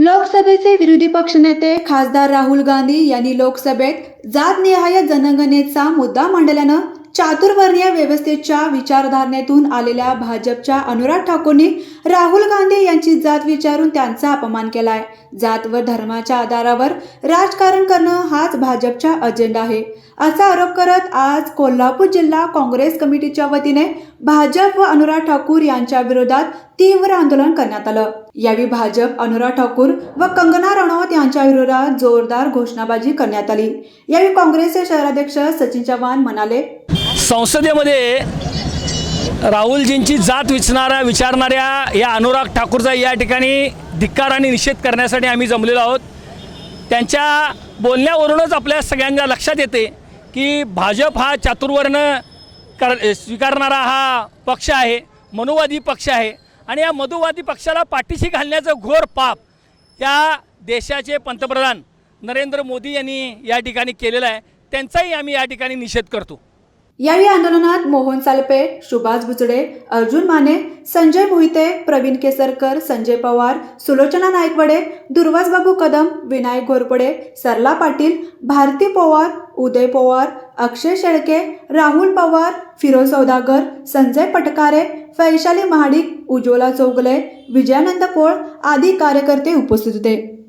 लोकसभेचे विरोधी पक्षनेते खासदार राहुल गांधी यांनी लोकसभेत जातनिहाय जनगणनेचा मुद्दा मांडल्यानं चातुर्वर्णीय व्यवस्थेच्या विचारधारणेतून आलेल्या भाजपच्या अनुराग ठाकूरनी राहुल गांधी यांची जात विचारून त्यांचा अपमान केलाय. जात व धर्माच्या आधारावर राजकारण करणं हाच भाजपचा अजेंडा आहे. असा आरोप करत आज कोल्हापूर जिल्हा काँग्रेस कमिटीच्या वतीने भाजप व अनुराग ठाकूर यांच्या विरोधात तीव्र आंदोलन करण्यात आलं. यावेळी भाजप अनुराग ठाकूर व कंगना रनौत यांच्या विरोधात जोरदार घोषणाबाजी करण्यात आली. यावेळी काँग्रेसचे शहराध्यक्ष सचिन चव्हाण म्हणाले संसदेमध्ये राहुलजींची जात विचणाऱ्या विचारणाऱ्या या अनुराग ठाकूरचा या ठिकाणी धिक्कार आणि निषेध करण्यासाठी आम्ही जमलेलो आहोत. त्यांच्या बोलण्यावरूनच आपल्या सगळ्यांच्या लक्षात येते की भाजप हा चातुर्वर्ण कर स्वीकारणारा हा पक्ष आहे मनुवादी पक्ष आहे आणि या मधुवादी पक्षाला पाठीशी घालण्याचं घोर पाप या देशाचे पंतप्रधान नरेंद्र मोदी यांनी या ठिकाणी केलेलं आहे. त्यांचाही आम्ही या ठिकाणी निषेध करतो. यावेळी आंदोलनात मोहन सालपे सुभाष भुजडे अर्जुन माने संजय मोहिते प्रवीण केसरकर संजय पवार सुलोचना नायकवडे दुर्वासबाबू कदम विनायक घोरपडे सरला पाटील भारती पवार उदय पवार अक्षय शेळके राहुल पवार फिरोज सौदागर संजय पटकारे वैशाली महाडिक उज्ज्वला चौगले विजयानंद पोळ आदी कार्यकर्ते उपस्थित होते.